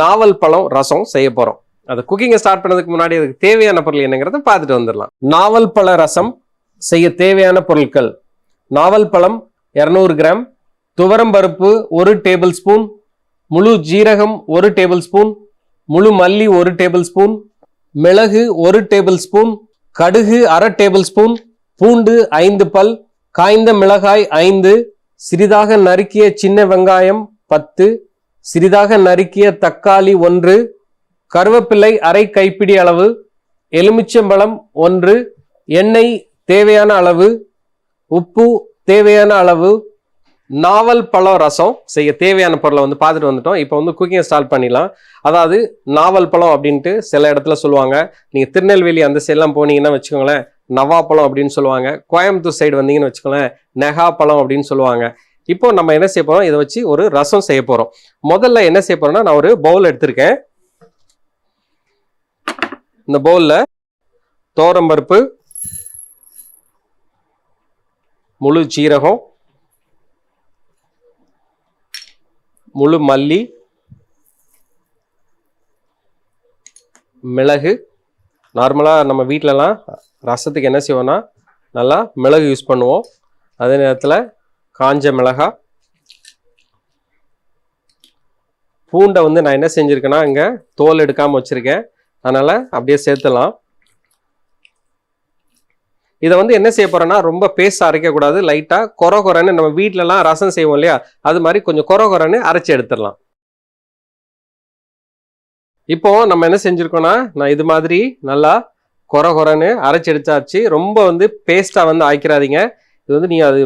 நாவல் பழம் ரசம் செய்ய போறோம். அது குக்கிங்கை ஸ்டார்ட் பண்ணதுக்கு முன்னாடி அதுக்கு தேவையான பொருள் என்னங்கிறத பார்த்துட்டு வந்துடலாம். நாவல் பழ ரசம் செய்ய தேவையான பொருட்கள். நாவல் பழம் இரநூறு கிராம் துவரம் பருப்பு ஒரு டேபிள் ஸ்பூன் முழு ஜீரகம் ஒரு டேபிள் ஸ்பூன் முழு மல்லி ஒரு டேபிள் ஸ்பூன் மிளகு ஒரு டேபிள் ஸ்பூன் கடுகு அரை டேபிள் ஸ்பூன் பூண்டு ஐந்து பல் காய்ந்த மிளகாய் ஐந்து சிறிதாக நறுக்கிய சின்ன வெங்காயம் பத்து சிறிதாக நறுக்கிய தக்காளி ஒன்று கருவேப்பிலை அரை கைப்பிடி அளவு எலுமிச்சம்பழம் ஒன்று எண்ணெய் தேவையான அளவு உப்பு தேவையான அளவு நாவல் பழம் ரசம் செய்ய தேவையான பொருளை வந்து பார்த்துட்டு வந்துட்டோம். இப்போ வந்து குக்கிங் ஸ்டார்ட் பண்ணிடலாம். அதாவது நாவல் பழம் அப்படின்ட்டு சில இடத்துல சொல்லுவாங்க. நீங்கள் திருநெல்வேலி அந்த சைட்லாம் போனீங்கன்னா வச்சுக்கோங்களேன் நவாப்பழம் அப்படின்னு சொல்லுவாங்க. கோயம்புத்தூர் சைடு வந்தீங்கன்னு வச்சுக்கோங்களேன் நெகா பழம் அப்படின்னு சொல்லுவாங்க. இப்போ நம்ம என்ன செய்ய போகிறோம் இதை வச்சு ஒரு ரசம் செய்ய போகிறோம் முதல்ல என்ன செய்ய போகிறோம்னா நான் ஒரு பவுல் எடுத்திருக்கேன். இந்த பவுலில் தோரம்பருப்பு முழு சீரகம் முழு மல்லி மிளகு. நார்மலாக நம்ம வீட்டிலலாம் ரசத்துக்கு என்ன செய்வோம்னா நல்லா மிளகு யூஸ் பண்ணுவோம். அதே நேரத்தில் காஞ்ச மிளகா. பூண்டை வந்து நான் என்ன செஞ்சுருக்கேன்னா இங்கே தோல் எடுக்காமல் வச்சுருக்கேன். அதனால் அப்படியே சேர்த்துலாம். இதை வந்து என்ன செய்ய போகிறேன்னா ரொம்ப பேஸ்ட் அரைக்கக்கூடாது லைட்டாக கொர கொரன்னு நம்ம வீட்டிலலாம் ரசம் செய்வோம் இல்லையா? அது மாதிரி கொஞ்சம் கொர கொரன்னு அரைச்சி எடுத்துடலாம். இப்போ நம்ம என்ன செஞ்சுருக்கோன்னா நான் இது மாதிரி நல்லா கொர கொரன்னு அரைச்சி எடுத்தாச்சு. ரொம்ப வந்து பேஸ்ட்டாக வந்து ஆய்க்கிறாதீங்க இது வந்து நீங்கள் அது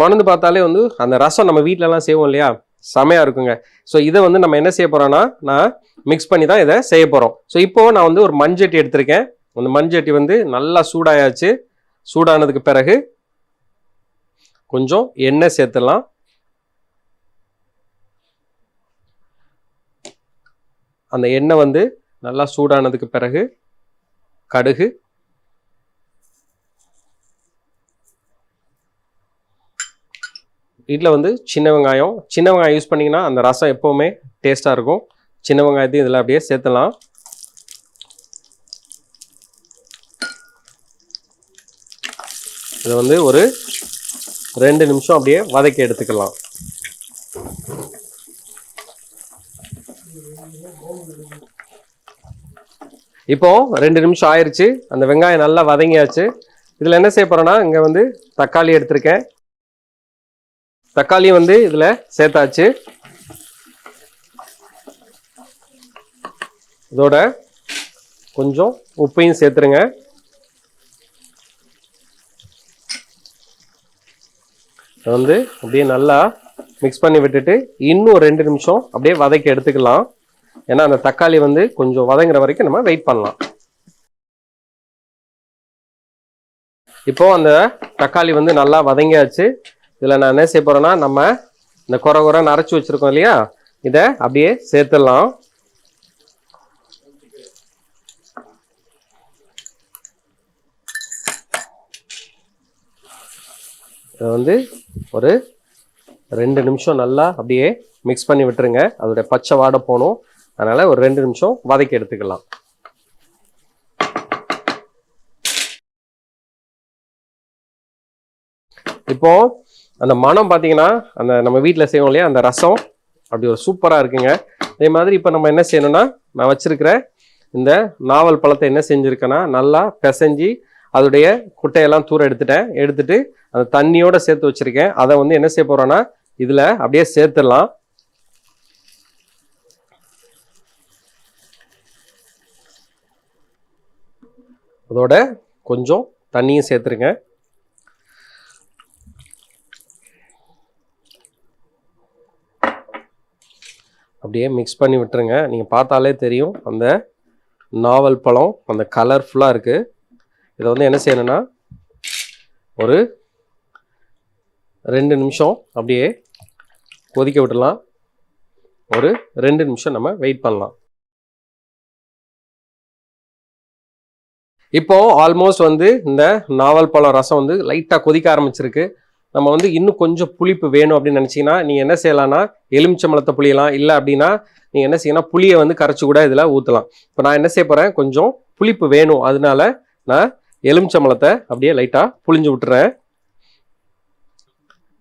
மணந்து பார்த்தாலே வந்து அந்த ரசம் நம்ம வீட்டிலலாம் செய்வோம் இல்லையா? செமையாக இருக்குங்க. ஸோ இதை வந்து நம்ம என்ன செய்ய போகிறோன்னா நான் மிக்ஸ் பண்ணி தான் இதை செய்ய போகிறோம் ஸோ இப்போது நான் வந்து ஒரு மண்சட்டி எடுத்திருக்கேன். அந்த மண்சட்டி வந்து நல்லா சூடாயாச்சு. சூடானதுக்கு பிறகு கொஞ்சம் எண்ணெய் சேர்த்துடலாம். அந்த எண்ணெய் வந்து நல்லா சூடானதுக்கு பிறகு கடுகு வீட்டில் வந்து சின்ன வெங்காயம் சின்ன வெங்காயம் யூஸ் பண்ணிங்கன்னா அந்த ரசம் எப்போவுமே டேஸ்ட்டாக இருக்கும். சின்ன வெங்காயத்தையும் இதில் அப்படியே சேர்த்துலாம் இதை வந்து ஒரு ரெண்டு நிமிஷம் அப்படியே வதக்கி எடுத்துக்கலாம். இப்போ ரெண்டு நிமிஷம் ஆயிடுச்சு அந்த வெங்காயம் நல்லா வதங்கியாச்சு. இதில் என்ன செய்ய போகிறோன்னா இங்கே வந்து தக்காளி எடுத்திருக்கேன். தக்காளி வந்து இதில் சேர்த்தாச்சு. இதோட கொஞ்சம் உப்பையும் சேர்த்துருங்க. வந்து அப்படியே நல்லா மிக்ஸ் பண்ணி விட்டுட்டு இன்னும் ரெண்டு நிமிஷம் அப்படியே வதக்கி எடுத்துக்கலாம். ஏன்னா அந்த தக்காளி வந்து கொஞ்சம் வதங்குற வரைக்கும் நம்ம வெயிட் பண்ணலாம். இப்போ அந்த தக்காளி வந்து நல்லா வதங்கியாச்சு. இதில் நான் என்ன செய்ய போகிறேன்னா நம்ம இந்த குறை குறை நரைச்சி வச்சிருக்கோம் இல்லையா? இதை அப்படியே சேர்த்துடலாம். இதை வந்து ஒரு ரெண்டு நிமிஷம் நல்லா அப்படியே மிக்ஸ் பண்ணி விட்டுருங்க. அதோடைய பச்சை வாடை போகணும். அதனால் ஒரு ரெண்டு நிமிஷம் வதக்கி எடுத்துக்கலாம். இப்போ அந்த மனம் பார்த்தீங்கன்னா அந்த நம்ம வீட்டில் செய்வோம் இல்லையா அந்த ரசம் அப்படி ஒரு சூப்பராக இருக்குங்க. அதே மாதிரி இப்போ நம்ம என்ன செய்யணும்னா நான் வச்சிருக்கிற இந்த நாவல் பழத்தை என்ன செஞ்சுருக்கேன்னா நல்லா பிசைஞ்சு அதோடைய குட்டையெல்லாம் தூர எடுத்துட்டேன். எடுத்துட்டு அந்த தண்ணியோட சேர்த்து வச்சுருக்கேன். அதை வந்து என்ன செய்ய போகிறோன்னா இதில் அப்படியே சேர்த்துடலாம். அதோட கொஞ்சம் தண்ணியும் சேர்த்துருங்க. அப்படியே மிக்ஸ் பண்ணி விட்டுருங்க. நீங்கள் பார்த்தாலே தெரியும். அந்த நாவல் பழம் அந்த கலர்ஃபுல்லாக இருக்குது இதை வந்து என்ன செய்யணும்னா ஒரு ரெண்டு நிமிஷம் அப்படியே கொதிக்க விடலாம் ஒரு ரெண்டு நிமிஷம் நம்ம வெயிட் பண்ணலாம். இப்போ ஆல்மோஸ்ட் வந்து இந்த நாவல் பழம் ரசம் வந்து லைட்டாக கொதிக்க ஆரம்பிச்சிருக்கு. நம்ம வந்து இன்னும் கொஞ்சம் புளிப்பு வேணும் அப்படின்னு நினச்சிங்கன்னா நீங்கள் என்ன செய்யலாம்னா எலுமிச்சம்பழத்தை புளியலாம். இல்லை அப்படின்னா நீங்கள் என்ன செய்யணும் புளியை வந்து கரைச்சி கூட இதில் ஊற்றலாம் இப்போ நான் என்ன செய்ய போகிறேன் கொஞ்சம் புளிப்பு வேணும். அதனால நான் எலுமிச்சம்பழத்தை அப்படியே லைட்டாக புளிஞ்சு விட்டுறேன்.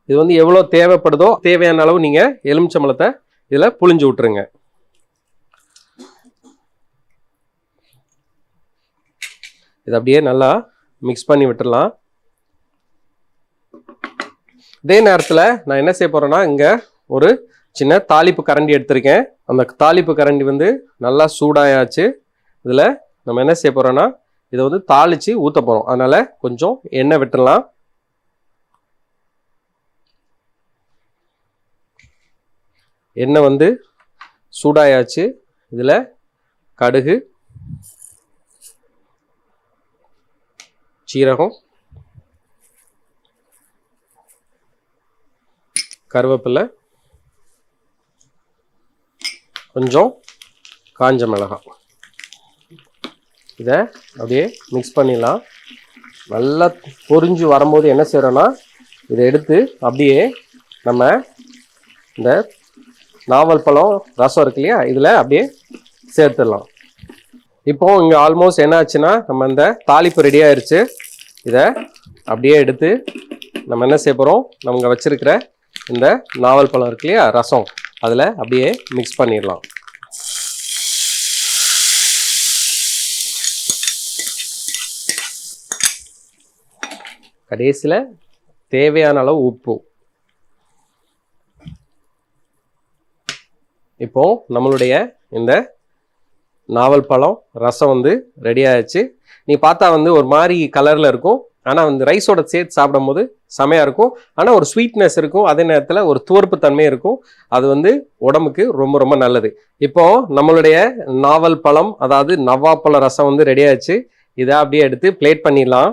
இது வந்து எவ்வளோ தேவைப்படுதோ தேவையான அளவு நீங்கள் எலுமிச்சம்பழத்தை இதில் புளிஞ்சு விட்டுருங்க. இது அப்படியே நல்லா மிக்ஸ் பண்ணி விட்டுடலாம் இதே நேரத்தில் நான் என்ன செய்ய போகிறேன்னா இங்கே ஒரு சின்ன தாளிப்பு கரண்டி எடுத்திருக்கேன். அந்த தாளிப்பு கரண்டி வந்து நல்லா சூடாயாச்சு. இதில் நம்ம என்ன செய்ய போகிறோன்னா இதை வந்து தாளித்து ஊற்ற போகிறோம் அதனால் கொஞ்சம் எண்ணெய் விட்டுடலாம் எண்ணெய் வந்து சூடாயாச்சு. இதில் கடுகு சீரகம் கருவேப்பிலை கொஞ்சம் காஞ்ச மிளகாய். இதை அப்படியே மிக்ஸ் பண்ணிடலாம். நல்லா பொரிஞ்சு வரும்போது என்ன செய்கிறோன்னா இதை எடுத்து அப்படியே நம்ம இந்த நாவல் பழம் ரசம் இருக்கு இல்லையா இதில் அப்படியே சேர்த்துடலாம். இப்போ இங்கே ஆல்மோஸ்ட் என்ன ஆச்சுன்னா நம்ம இந்த தாளிப்பு ரெடி ஆயிடுச்சு இதை அப்படியே எடுத்து நம்ம என்ன செய்ய போகிறோம் நம்ம வச்சிருக்கிற இந்த நாவல் பழம் இருக்கு இல்லையா? ரசம். அதில் அப்படியே மிக்ஸ் பண்ணிடலாம். கடைசியில் தேவையான அளவு உப்பு. இப்போ நம்மளுடைய இந்த நாவல் பழம் ரசம் வந்து ரெடி ஆயிடுச்சு. நீ பார்த்தா வந்து ஒரு மாதிரி கலரில் இருக்கும். ஆனால் வந்து ரைஸோட சேர்த்து சாப்பிடும்போது செமையாக இருக்கும். ஆனால் ஒரு ஸ்வீட்னஸ் இருக்கும். அதே நேரத்தில் ஒரு துவர்ப்பு தன்மை இருக்கும். அது வந்து உடம்புக்கு ரொம்ப ரொம்ப நல்லது. இப்போது நம்மளுடைய நாவல் பழம் அதாவது நவ்வாப்பழ ரசம் வந்து ரெடி இதை அப்படியே எடுத்து பிளேட் பண்ணிடலாம்.